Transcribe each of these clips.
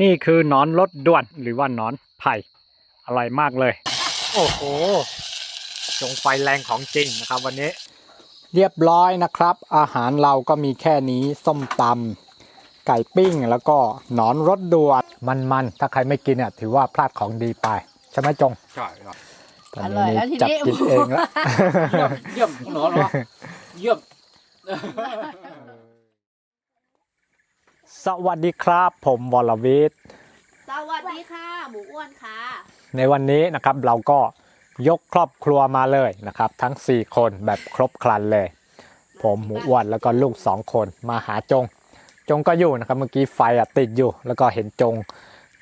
นี่คือหนอนรถด่วนหรือว่าหนอนไผ่อร่อยมากเลย โอ้โหจงไฟแรงของจริงนะครับ วันนี้ เรียบร้อยนะครับ อาหารเราก็มีแค่นี้ส้มตำไก่ปิ้งแล้วก็หนอนรถด่วนมันๆ ถ้าใครไม่กินเนี่ยถือว่าพลาดของดีไป ใช่ไหมจง ใช่ครับตอนอร่อยนี้แล้วทีนี้จับกินเองแล้ว เยี่ยมเยี่ยมคุณหนอนเหรอเยี่ยม สวัสดีครับ ผมวรวิทย์สวัสดีค่ะ หมูอ้วนค่ะ ในวันนี้นะครับเราก็ยกครอบครัวมาเลยนะครับ ทั้ง 4 คนแบบครบครันเลย ผมหมูอ้วนแล้วก็ลูก 2 คนมาหาจง จงก็อยู่นะครับเมื่อกี้ไฟอะติดอยู่ แล้วก็เห็นจง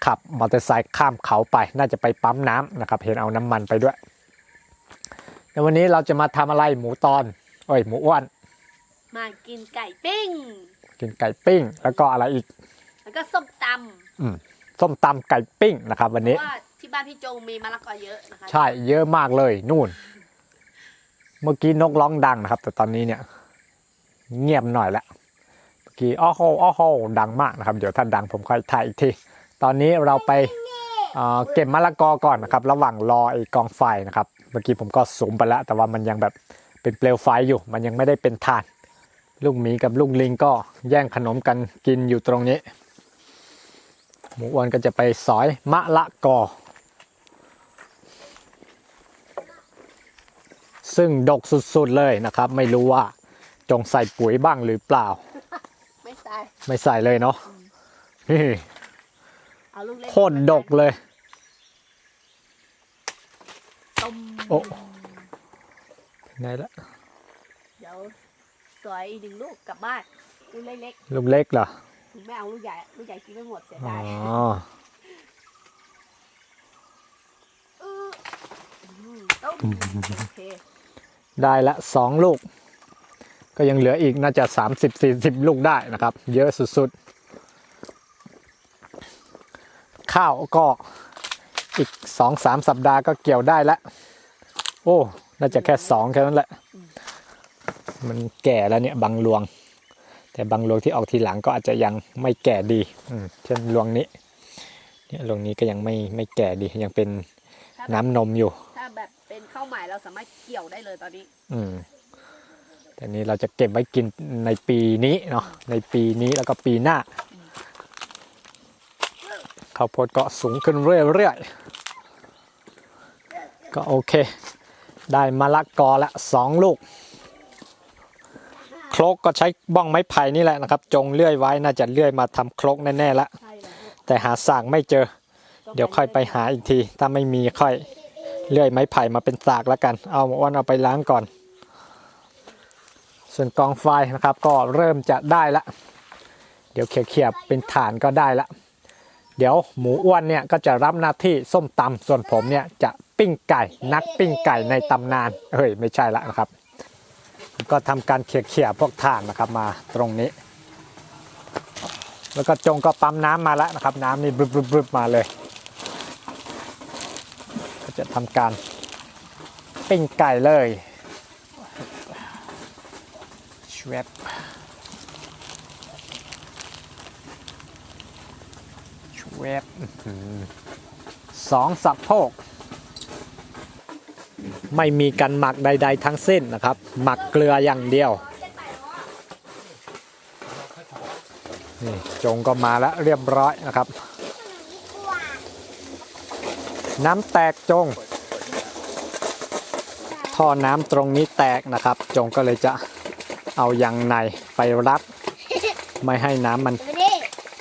ขับมอเตอร์ไซค์ข้ามเขาไป น่าจะไปปั๊มน้ำนะครับ เห็นเอาน้ำมันไปด้วยในวันนี้เราจะมาทำอะไรหมูตอนเอ้ยหมูอ้วนมากินไก่ปิ้ง กินไก่ปิ้ง แล้วก็อะไรอีก แล้วก็ส้มตส้มตำไก่ปิ้งนะครับ วันำเพนี้ราะว่าที่บ้านพี่โจงมีมะละกอเยอะนะคะใช่เยอะมากเลยนู่น เมื่อกี้นกร้องดังนะครับ แต่ตอนนี้เนี่ย เงียบหน่อยละเมื่อกี้อ้อโหอ้อโหดังมากนะครับ เดี๋ยวถ้าดังผมค่อยถ่ายอีกทีตอนนี้เราไปเอ่อเก็บมะละกอก่อนนะครับ ระหว่างรอไอ้กองไฟนะครับ เมื่อกี้ผมก็สูงไปแล้ว แต่ว่ามันยังแบบเป็นเปลวไฟอยู่ มันยังไม่ได้เป็นถ่าน ลูกหมีกับลูกลิงก็แย่งขนมกันกินอยู่ตรงนี้ หมูอ้วนก็จะไปสอยมะละกอ ซึ่งดกสุดๆเลยนะครับ ไม่รู้ว่าจงใส่ปุ๋ยบ้างหรือเปล่า ไม่ใส่ ไม่ใส่เลยเนาะนี่เอาลูกเล็กโคตรดกเลยต้มโอ้ไงละเดี๋ยว สวยอีกหนึ่งลูกกลับบ้านลูกเล็กลูกเล็กเหรอๆไม่เอาลูกใหญ่ลูกใหญ่กินไม่หมดเสียอ๋อ ดายอืมต้มโอเคได้ละสองลูก ก็ยังเหลืออีกน่าจะ 30-40 ลูกได้นะครับ เยอะสุดๆ ข้าวก็อีก 2-3 สัปดาห์ก็เกี่ยวได้แล้วโอ้ น่าจะแค่สองแค่นั้นแหละ มันแก่แล้วเนี่ยบางรวง แต่บางรวงที่ออกทีหลังก็อาจจะยังไม่แก่ดีอืมเช่นรวงนี้ เนี่ยรวงนี้ก็ยังไม่ไม่แก่ดียังเป็นถ้าน้ำนมอยู่ ถ้าแบบเป็นข้าวใหม่เราสามารถเกี่ยวได้เลยตอนนี้ อืมแต่นี้เราจะเก็บไว้กินในปีนี้เนาะในปีนี้แล้วก็ปีหน้าข้าวโพดก็สูงขึ้นเรื่อยๆก็โอเค ได้มะละกอละสองลูกโครกก็ใช้บ้องไม้ไผ่นี่แหละนะครับ จงเลื่อยไว้น่าจะเลื่อยมาทำโครกแน่ๆละแต่หาสากไม่เจอ เดี๋ยวค่อยไปหาอีกที ถ้าไม่มีค่อยเลื่อยไม้ไผ่มาเป็นสากแล้วกัน เอาอ้วันเอาไปล้างก่อน ส่วนกองไฟนะครับ ก็เริ่มจะได้ละ เดี๋ยวเขี่ยๆเป็นฐานก็ได้ละ เดี๋ยวหมูอ้วนเนี่ยก็จะรับหน้าที่ส้มตำส่วนผมเนี่ยจะปิ้งไก่นักปิ้งไก่ในตำนานเฮ้ยไม่ใช่ละนะครับ ก็ทำการเขี่ยๆพวกถ่านนะครับมาตรงนี้ แล้วก็จงก็ปั๊มน้ำมาแล้วนะครับ น้ำนี่บึบๆมาเลย ก็จะทำการปิ้งไก่เลยชวบชวบสองสับโพก ไม่มีการหมักใด ๆ ทั้งสิ้นนะครับ หมักเกลืออย่างเดียวนี่จงก็มาแล้วเรียบร้อยนะครับ น้ำแตกจง ท่อน้ำตรงนี้แตกนะครับ จงก็เลยจะเอายางในไปรัดไม่ให้น้ำมัน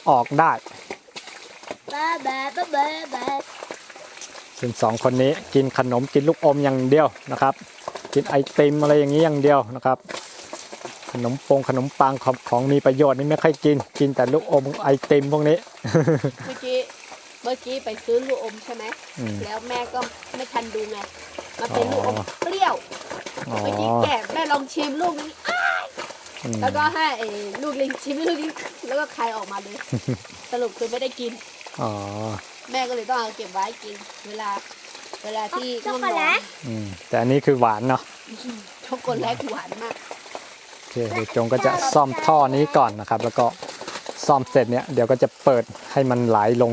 ออกได้ บ้าบ้าบ้าบ้าบ้า ซึ่งสองคนนี้กินขนมกินลูกอมอย่างเดียวนะครับ กินไอติมอะไรอย่างนี้อย่างเดียวนะครับ ขนมปงขนมปังของของมีประโยชน์นี่ไม่ค่อยกิน กินแต่ลูกอมไอติมพวกนี้ เมื่อกี้เมื่อกี้ไปซื้อลูกอมใช่ไหมอืม แล้วแม่ก็ไม่ทันดูไงมันเป็นลูกอมเปรี้ยวอ๋อเมื่อกี้แกะแม่ลองชิมลูกนี้อ้าวอืมแล้วก็ให้ไอ้ลูกลิงชิมลูกนี้แล้วก็คายออกมาเลย สรุปคือไม่ได้กิน อ๋อ แม่ก็เลยต้องเอาเก็บไว้กิน เวลา เวลาที่ช็อกง่วงโกนแลอนตอืมแต่อันนี้คือหวานเนาะช็อกโกแลตหวานมาก โอเคเดี๋ยวจงก็จะซ่อมท่อนี้ก่อนนะครับ แล้วก็ซ่อมเสร็จเนี่ยเดี๋ยวก็จะเปิดให้มันไหลลง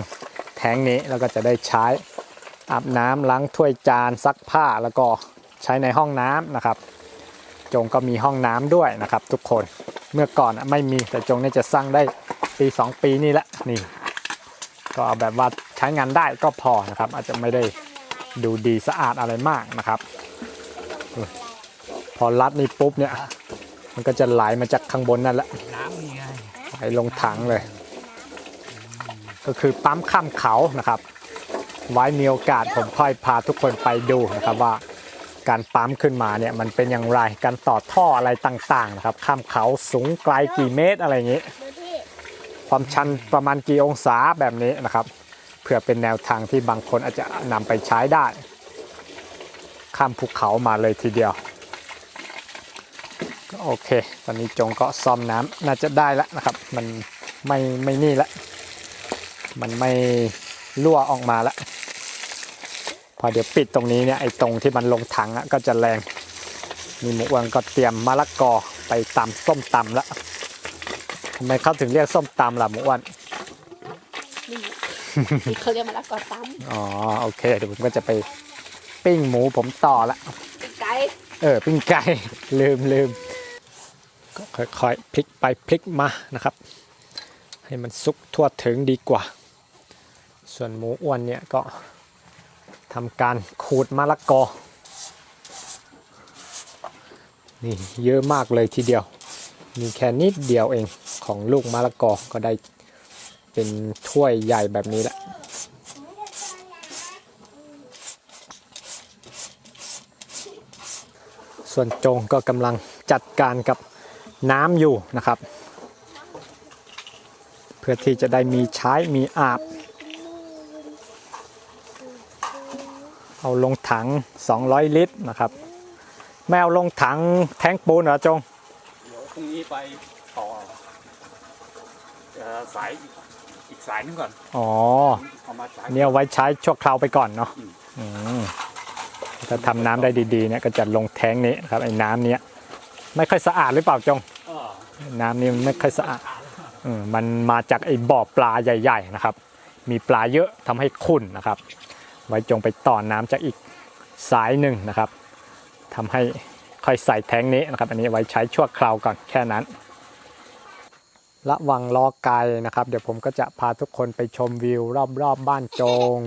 แทงนี้แล้วก็จะได้ใช้อาบน้ำล้างถ้วยจานซักผ้าแล้วก็ใช้ในห้องน้ำนะครับ จงก็มีห้องน้ำด้วยนะครับ ทุกคนเมื่อก่อนอะไม่มีแต่จงเนี่ยจะสร้างได้ปีสองปีนี่แหละนี่ ก็เอาแบบว่าใช้งานได้ก็พอนะครับ อาจจะไม่ได้ดูดีสะอาดอะไรมากนะครับ พอรัดนี่ปุ๊บเนี่ย มันก็จะไหลมาจากข้างบนนั่นแหละไหลลงถังเลย ก็คือปั๊มข้ามเขานะครับ ไว้มีโอกาสผมค่อยพาทุกคนไปดูนะครับว่าการปั๊มขึ้นมาเนี่ยมันเป็นอย่างไร การต่อท่ออะไรต่างๆนะครับ ข้ามเขาสูงไกลกี่เมตรอะไรอย่างนี้ ความชันประมาณกี่องศาแบบนี้นะครับ เพื่อเป็นแนวทางที่บางคนอาจจะนำไปใช้ได้ ข้ามภูเขามาเลยทีเดียวโอเค ตอนนี้จงก็ซ่อมน้ำน่าจะได้แล้วนะครับ มันไม่ไม่นี่ละ มันไม่รั่วออกมาแล้วพอเดี๋ยวปิดตรงนี้เนี่ยไอ้ตรงที่มันลงถังอะก็จะแรงมีหมูอ้วนก็เตรียมมะละกอไปตำส้มตำล้วทำไมเขาถึงเรียกส้มตำล่ะหมูอ้วนนี่ ที่เขาเรียกมะละกอตั้มอ๋อโอเคเดี๋ยวผมก็จะไปปิ้งหมูผมต่อละไก่เออปิ้งไก่ ลืมลืมก็ค่อยๆพลิกไปพลิกมานะครับ ให้มันสุกทั่วถึงดีกว่า ส่วนหมูอ้วนเนี่ยก็ทำการขูดมะละกอ นี่เยอะมากเลยทีเดียว มีแค่นิดเดียวเองของลูกมะละกอก็ได้ เป็นถ้วยใหญ่แบบนี้แหละส่วนโจงก็กำลังจัดการกับน้ำอยู่นะครับ เพื่อที่จะได้มีใช้มีอาบ เอาลงถัง 200 ลิตรนะครับ ไม่เอาลงถังแทงปูนเหรอจง เดี๋ยวพรุ่งนี้ไปต่อสาย อีกอีกสายหนึงก่อนอ๋อ เอามาใช้เนี่ยเอาไว้ใช้ชั่วคราวไปก่อนเนาะอืม อืมถ้าทำน้ำได้ดีๆเนี่ยก็จะลงแท้งนี้นะครับไอ้น้ำเนี้ยไม่ค่อยสะอาดหรือเปล่าจง เออน้ำนี่มันไม่ค่อยสะอาดเออมันมาจากไอ้บ่อปลาใหญ่ ๆนะครับ มีปลาเยอะทำให้ขุ่นนะครับ ไว้จงไปต่อน้ำจากอีกสายหนึ่งนะครับทำให้ค่อยใส่แท้งนี้นะครับ อันนี้ไว้ใช้ชั่วคราวก่อนแค่นั้น ระวังล้อไกลนะครับ เดี๋ยวผมก็จะพาทุกคนไปชมวิว รอบๆบบ้านจง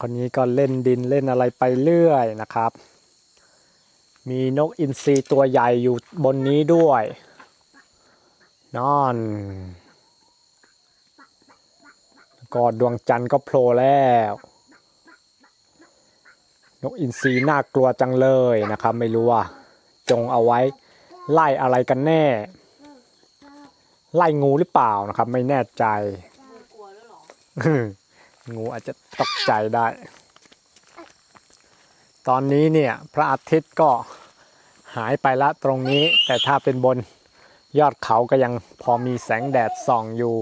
คนนี้ก็เล่นดินเล่นอะไรไปเรื่อยนะครับ มีนกอินทรีตัวใหญ่อยู่บนนี้ด้วย นอนก็ดวงจันทร์ก็โผล่แล้ว นกอินทรีน่ากลัวจังเลยนะครับ ไม่รู้ว่า จงเอาไว้ไล่อะไรกันแน่ ไล่งูหรือเปล่านะครับ ไม่แน่ใจกลัวแล้วหรองูอาจจะตกใจได้ ตอนนี้เนี่ย พระอาทิตย์ก็หายไปละตรงนี้ แต่ถ้าเป็นบนยอดเขาก็ยังพอมีแสงแดดส่องอยู่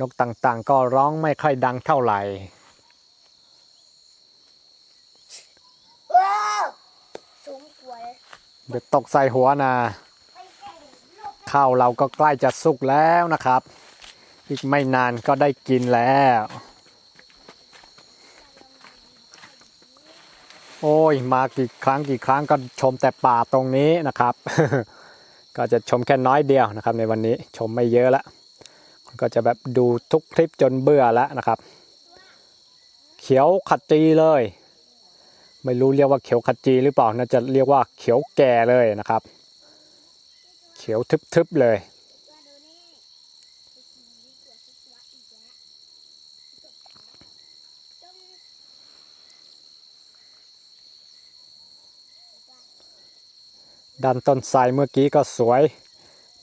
นกต่างๆ ก็ร้องไม่ค่อยดังเท่าไหร่ ว้าวสูงกว่าเลย เดี๋ยวตกใส่หัวนะข้าวเราก็ใกล้จะสุกแล้วนะครับ อีกไม่นานก็ได้กินแล้ว โอ้ยมากี่ครั้งกี่ครั้งก็ชมแต่ป่าตรงนี้นะครับ ก็จะชมแค่น้อยเดียวนะครับ ในวันนี้ชมไม่เยอะละก็จะแบบดูทุกคลิปจนเบื่อแล้วนะครับ เขียวขัดจีเลย ไม่รู้เรียกว่าเขียวขจีหรือเปล่าน่าจะเรียกว่าเขียวแก่เลยนะครับ เขียวทึบๆเลยด้านต้นไทรเมื่อกี้ก็สวย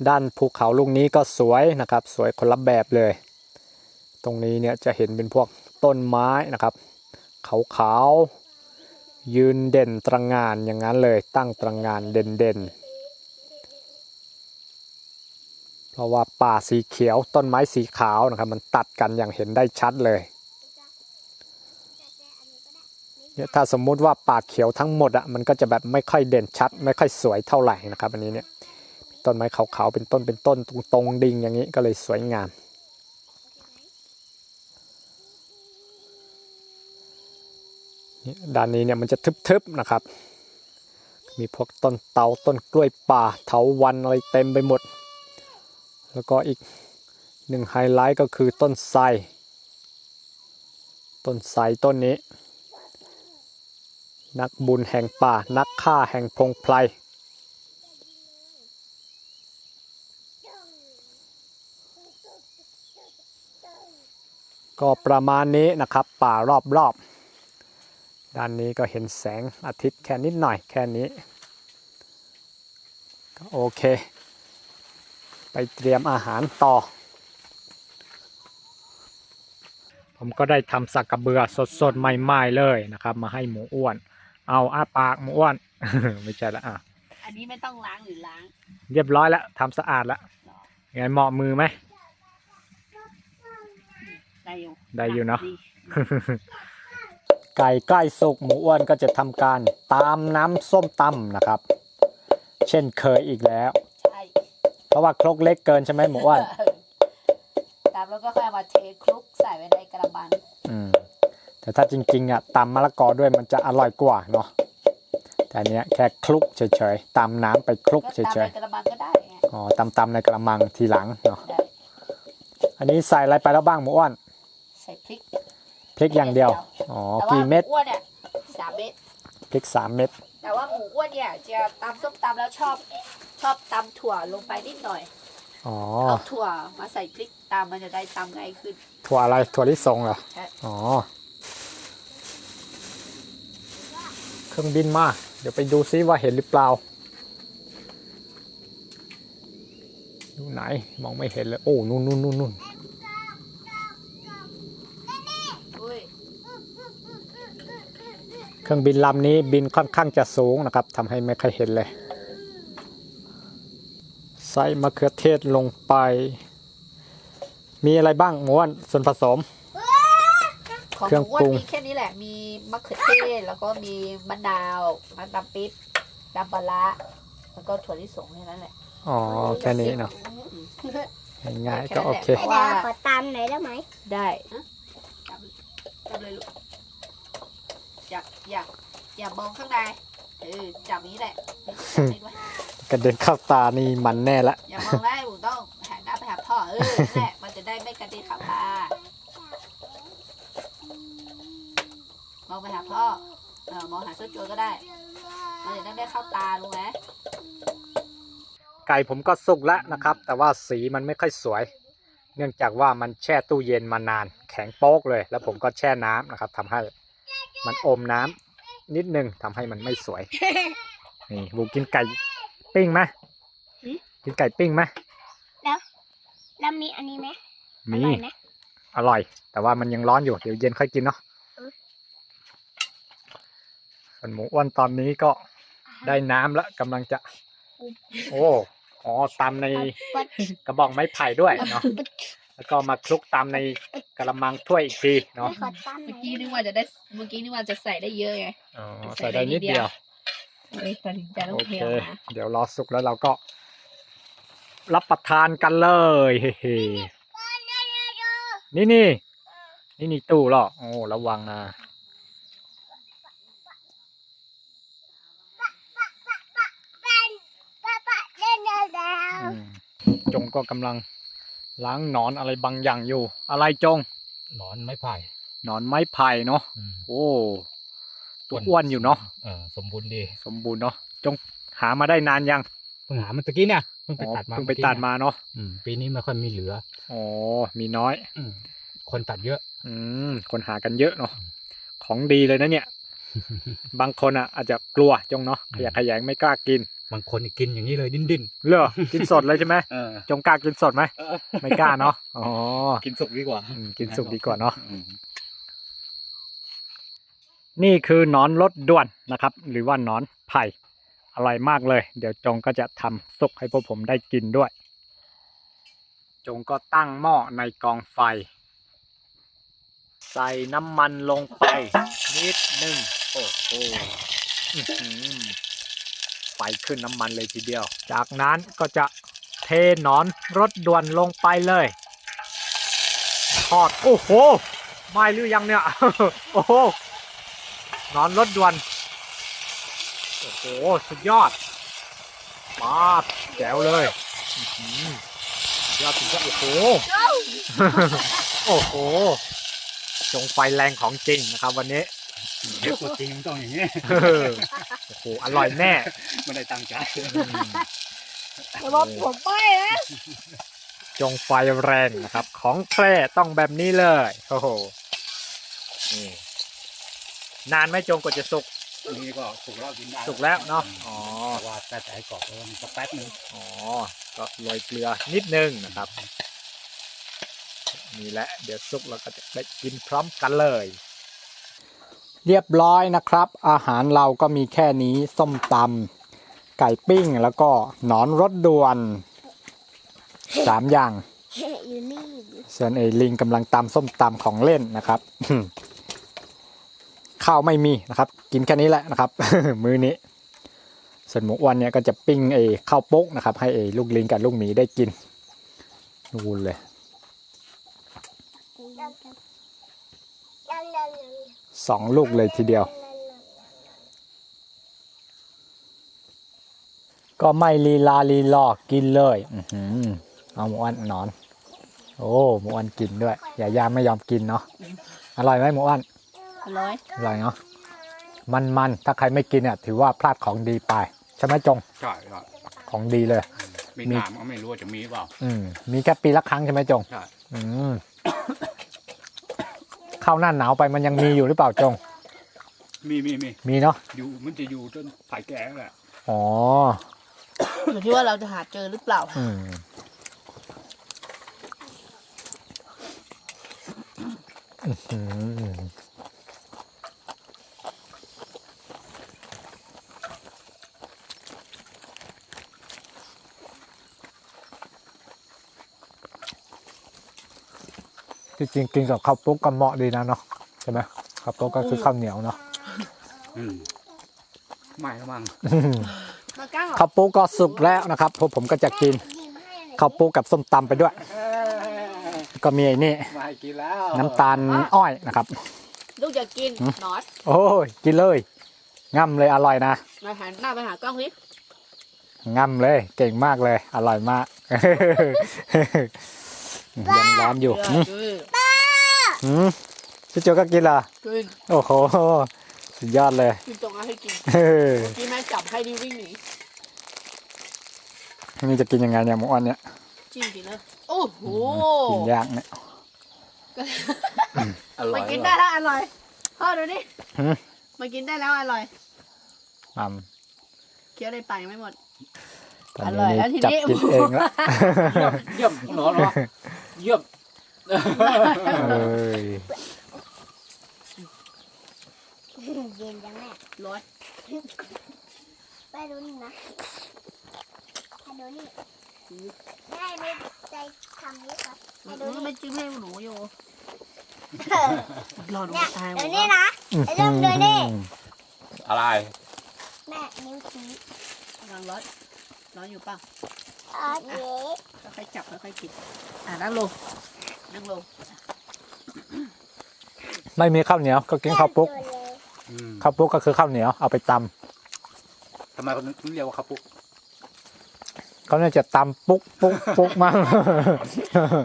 ด้านภูเขาลูกนี้ก็สวยนะครับ สวยคนละแบบเลย ตรงนี้เนี่ยจะเห็นเป็นพวกต้นไม้นะครับ ขาวๆ ยืนเด่นตระหงานอย่างนั้นเลยตั้งตระหงานเด่นๆเพราะว่าป่าสีเขียวต้นไม้สีขาวนะครับ มันตัดกันอย่างเห็นได้ชัดเลยเนี่ยถ้าสมมุติว่าป่าเขียวทั้งหมดอะมันก็จะแบบไม่ค่อยเด่นชัด ไม่ค่อยสวยเท่าไหร่นะครับ อันนี้เนี่ยต้นไม้ขาวๆเป็นต้นเป็นต้นตรงๆดิ่งอย่างนี้ก็เลยสวยงาม ด้านนี้เนี่ยมันจะทึบๆนะครับ มีพวกต้นเตาต้นกล้วยป่าเถาวันอะไรเต็มไปหมด แล้วก็อีกหนึ่งไฮไลท์ก็คือต้นไทรต้นไทรต้นนี้ นักบุญแห่งป่านักฆ่าแห่งพงไพรก็ประมาณนี้นะครับป่ารอบๆ ด้านนี้ก็เห็นแสงอาทิตย์แค่นิดหน่อยแค่นี้ ก็โอเค ไปเตรียมอาหารต่อ ผมก็ได้ทำสักกระเบือสดๆ ใหม่ๆ เลยนะครับ มาให้หมูอ้วน เอาอ้าปากหมูอ้วน ไม่ใช่ละอะ อันนี้ไม่ต้องล้างหรือล้าง เรียบร้อยแล้วทำสะอาดแล้วไงเหมาะมือไหม ได้อยู่ ได้อยู่เนอะดี ไก่ใกล้สุกหมูอ้วนก็จะทำการตามน้ำส้มตำนะครับ เช่นเคยอีกแล้ว ใช่เพราะว่าครกเล็กเกินใช่ไหมหมูอ้วนตามแล้วก็ค่อยเอามาเทคลุกใส่ไว้ในกระบังอืมแต่ถ้าจริงๆอะตำมะละกอด้วยมันจะอร่อยกว่าเนาะแต่อันเนี้ยแค่คลุกเฉยๆตำน้ำไปคลุกก็เฉตามยในกระบังก็ได้ไงๆอ๋อตำๆในกระมังทีหลังเนาะได้อันนี้ใส่อะไรไปแล้วบ้างหมูอ้วนใส่พริกพริกอย่างเดียว อ๋อแต่ว่ากี่เม็ดหอ้วนเนี่ยสามเม็ด พริกสามเม็ด แต่ว่าหมูอ้วนเนี่ยจะตำส้มตำแล้วชอบ ชอบตำถั่วลงไปนิดหน่อย อ๋อ เอาถั่วมาใส่พริกตำมันจะได้ตำง่ายขึ้น ถั่วอะไร ถั่วลิสงเหรอ ใช่ อ๋อ เครื่องบินมา เดี๋ยวไปดูซิว่าเห็นหรือเปล่า อยู่ไหน มองไม่เห็นเลย โอ้ นู่นนู่นนู่นนู่น อุ้ย เครื่องบินลำนี้บินค่อนข้างจะสูงนะครับทำให้ไม่ค่อยเห็นเลย ใส่มะเขือเทศลงไป มีอะไรบ้างหมวนส่วนผสม ของเครื่องหมูอ้วปนรุง มีแค่นี้แหละ มีมะเขือเทศแล้วก็มีมะนาวน้ำตาลปี๊บน้ำปลาร้าแล้วก็ถั่วลิสงแค่นั้นแหละอ๋อแค่นี้เนาะง่ายๆก็โอเคเพราะว่าขอตามหน่อยได้ไหมได้นะจับจับเลยลูก อยากอยากอย่ามองข้างในเออจับนี้แหละจับนี้ด้วยกระเด็นเข้าตานี่มันแน่ละ อย่ามองได้หนูต้องหันหน้าไปหาพ่อเออนั่นแหละมันจะได้ไม่กระเด็นเข้าตามองไปหาพ่อเออมองหาเสื้อโจรก็ได้มันจะได้ไม่เข้าตารู้ไหมไก่ผมก็สุกแล้วนะครับ แต่ว่าสีมันไม่ค่อยสวย เนื่องจากว่ามันแช่ตู้เย็นมานาน แข็งโป๊กเลย แล้วผมก็แช่น้ำนะครับทำให้ มันอมน้ำนิดนึงทำให้มันไม่สวย นี่บูกินไก่ปิ้งไหมกินไก่ปิ้งไหมแล้วมีอันนี้ไหมอมีร่อยไหม อร่อย แต่ว่ามันยังร้อนอยู่ เดี๋ยวเย็นค่อยกินเนาะอืม ส่วนหมูอ้วนตอนนี้ก็ได้น้ำแล้วกำลังจะ โอ้ อ๋อตำในปัดกระบอกไม้ไผ่ด้วยเนาะ แล้วก็มาคลุกตำในกระมังถ้วยอีกทีเนาะขอตามหน่เมื่ออยกี้นึกว่าจะได้ เมื่อกี้นึกว่าจะใส่ได้เยอะไง อ๋อใส่ได้นิดเดียวเอ้ยตัดสินใจต้อโองเทเค ออกมาเดี๋ยวรอสุกแล้วเราก็ รับประทานกันเลยเฮ้ๆนี่นี่นี่นี่ตู้เหรอโอ้ระวังนะป้าป้าเล่นแล้วอืมจงก็กำลัง ล้างหนอนอะไรบางอย่างอยู่ อะไรจงหนอนไม้ไผ่หนอนไม้ไผ่เนาะอืมโอ้ตัวอ้วนอยู่เนาะเออสมบูรณ์ดีสมบูรณ์เนาะจงหามาได้นานยังเพิ่งหามันตะกี้เนี่ยเพิ่งไปอ๋อตัดมาเพิ่งไปตัดมาเนาะอืมปีนี้ไม่ค่อยมีเหลืออ๋อมีน้อยอืมคนตัดเยอะ อืมคนหากันเยอะเนาะของดีเลยนะเนี่ย บางคนอะอาจจะกลัวจงเนาะขยะแขยงไม่กล้ากิน บางคนนี่กินอย่างนี้เลยดิ้นดิ้นเหรอกินสดเลยใช่ไหมเออจงกล้ากินสดไหมไม่กล้าเนาะอ๋อกินสุกดีกว่าอืมกินสุกดีกว่าเนาะอืมนี่คือหนอนรถด่วนนะครับ หรือว่าหนอนไผ่อร่อยมากเลย เดี๋ยวจงก็จะทำสุกให้พวกผมได้กินด้วย จงก็ตั้งหม้อในกองไฟ ใส่น้ำมันลงไป นิดหนึ่งโออ้โหอื้อหือ ไฟขึ้นน้ำมันเลยทีเดียว จากนั้นก็จะเทหนอนรถด่วนลงไปเลยทอดโอ้โหไหม่หรือยังเนี่ยโอ้โหหนอนรถด่วนโอ้โหสุดยอดมาดแจ๋วเลยอื้อหือยอดสุดยอดโอ้โหโอ้โหจงไฟแรงของจริงนะครับวันนี้เดี๋ยวตัวจริงต้องอย่างนี้เออโอ้โหอร่อยแน่ไม่ได้ตั้งใจอืมระบบผมไม่นะจงไฟแรงนะครับ ของแคร่ต้องแบบนี้เลยโอ้โหนี่นานไหมจงกว่าจะสุกนี่ก็สุกแล้วกินได้สุกแล้วเนาะอ๋อแต่ว่าแต่แต่ให้กรอบแล้วมันสักแป๊บนึงอ๋อก็โรยเกลือนิดนึงนะครับนี่แหละเดี๋ยวซุกเราก็จะได้กินพร้อมกันเลย เรียบร้อยนะครับ อาหารเราก็มีแค่นี้ส้มตำไก่ปิ้งแล้วก็หนอนรสด่วนสามอย่างส่วนไอ้ลิงกำลังตำส้มตำของเล่นนะครับข้าวไม่มีนะครับ กินแค่นี้แหละนะครับ มื้อนี้ ส่วนหมูอ้วนเนี่ยก็จะปิ้งไอ้ข้าวโป๊กนะครับ ให้ไอ้ลูกลิงกับลูกหมีได้กินนูนเลย สองลูกเลยทีเดียว ก็ไม่ลีลาลีลอกินเลยอือหือเอาหมูอ้วนหนอน โอ้หมูอ้วนกินด้วย อย่ายาไม่ยอมกินเนาะอร่อยไหมหมูอ้วนอร่อยอร่อยเนาะมันมันๆถ้าใครไม่กินเนี่ยถือว่าพลาดของดีไป ใช่ไหมจงใช่ครับของดีเลย มีมีน้ำก็ไม่รู้ว่าจะมีเปล่า อืมมีแค่ปีละครั้งใช่ไหมจงใช่อืม เข้าหน้าหนาวไปมันยังมีอยู่หรือเปล่าจง มีมีมีมีเนาะอยู่มันจะอยู่จนสายแก่แหละอ๋ออยู่ที่ว่าเราจะหาเจอหรือเปล่า อืมอื้อ ที่จริงกินกับข้าวปุ๊กก็เหมาะดีนะเนาะใช่ไหมข้าวปุ๊กก็คือข้าวเหนียวเนาะอืมไม่ละมั้งมาก้างเหรอข้าวปุ๊กก็สุกแล้วนะครับพวกผมก็จะกินข้าวปุ๊กกับส้มตำไปด้วย ก็มีไอ้นี่ไม่กินแล้วน้ำตาลอ้อยนะครับ ลูกจะกินหนอตโอ้ยกินเลยง่ำเลยอร่อยนะมาหันหน้าไปหากล้องสิง่ำเลย เก่งมากเลย อร่อยมาก ยังร้อนอยู่เอหือมคือหืมพี่โจก็กินเหรอกินโอ้โหสุดยอดเลยกินตรงนั้นให้กินเฮ้ยกินแม่จับให้ดิวิ่งหนีนี่จะกินยังไงเนี่ยหมูอ้อนเนี่ยจิ้มกินเลยโอ้โหกินยากเนี่ยอร่มัอนยกินได้แล้วอร่อยพ่อดูดิหืมมันกินได้แล้วอร่อยอืมเคี้ยวในปากยังไม่หมด ตอนอร่อยนี้แล้วทีจับนี้กินเองละ เยี่ยมเยี่ยมหนอนเหรอ เยี่ยมเอ้ยเย็นจังแม่ร้อยไปดูนี่นะไปดูนี่แม่ไม่ใจทำนี้ครับไปมันดูนี่ไม่จิ้มให้หนูอยู่รอดูเนี่ยตายหมเดี๋ยวดนี้นะไอ้เรื่องเดี๋ยวนี้อะไร แม่นิ้วชี้กำลังร้อนร้อนอยู่เปล่าอ๋อเย้ ค่อยจับค่อยๆกินอะนั่งลงนั่งลงไม่มีข้าวเหนียวก็กินข้าวปุ๊กข้าวปุ๊กก็คือข้าวเหนียวเอาไปตำทำไมเขาถึงเรียกว่าข้าวปุ๊กเขาเนี่ยจะตำปุ๊กปุ๊กปุ๊กมาก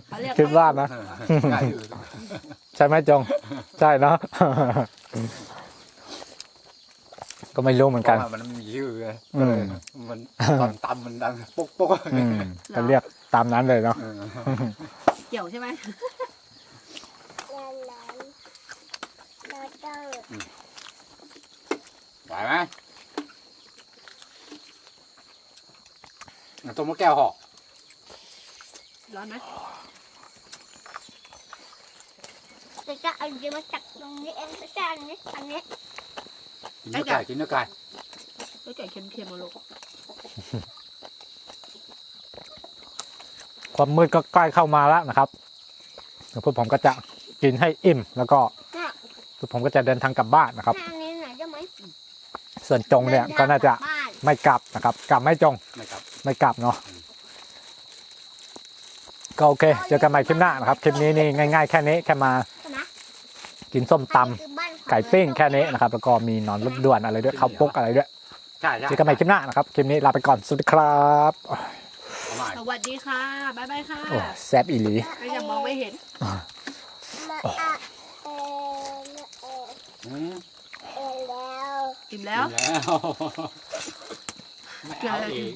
เขาเรียกคิดว่านะใช่ไหมจง ใช่เนาะ ก็ไม่รู้เหมือนกัน เพราะว่ามันมีชื่อไงอืม มันตอนตำมันดังปุ๊กปุ๊กอืมก็เรียกตามนั้นเลยเนาะ เออเกี่ยวใช่ไหมลาลาลาเตอร์ไหวไหมเอาต้มมะแก้วห่อร้อนไหมจะจะเอาจะมาจับตรงนี้เองไม่ใช่อันนี้อันนี้ กินเนื้อไก่กินเนื้อไก่แล้วไก่เค็มๆมาลูกความมืดก็ใกล้เข้ามาแล้วนะครับเดี๋ยวพวกผมก็จะกินให้อิ่มแล้วก็น่ะพวกผมก็จะเดินทางกลับบ้านนะครับแม่อันนี้ไหนจะไม่ส่วนจงเนี่ยก็น่าจะบ้านไม่กลับนะครับ กลับไม่จงนะครับ ไม่กลับเนาะก็โอเค เจอกันใหม่คลิปหน้านะครับคลิปนี้นี่ง่าย ๆ แค่นี้แค่มาใช่ไหมกินส้มตำ อันนี้คือบ้านของไก่ปิ้งแค่นี้นะครับ แล้วก็มีหนอนรบด่วนอะไรด้วยข้าวปุ๊กอะไรด้วยใช่ใช่เจอกันใหม่คลิปหน้านะครับ คลิปนี้ลาไปก่อน สวัสดีครับเอาใหม่สวัสดีค่ะ บ๊ายบายค่ะโอ้แซบอีหลีก็ยังมองไม่เห็นมาอะเออเอออืมเออแล้วอิ่มแล้ว แล้วไม่เอาอีก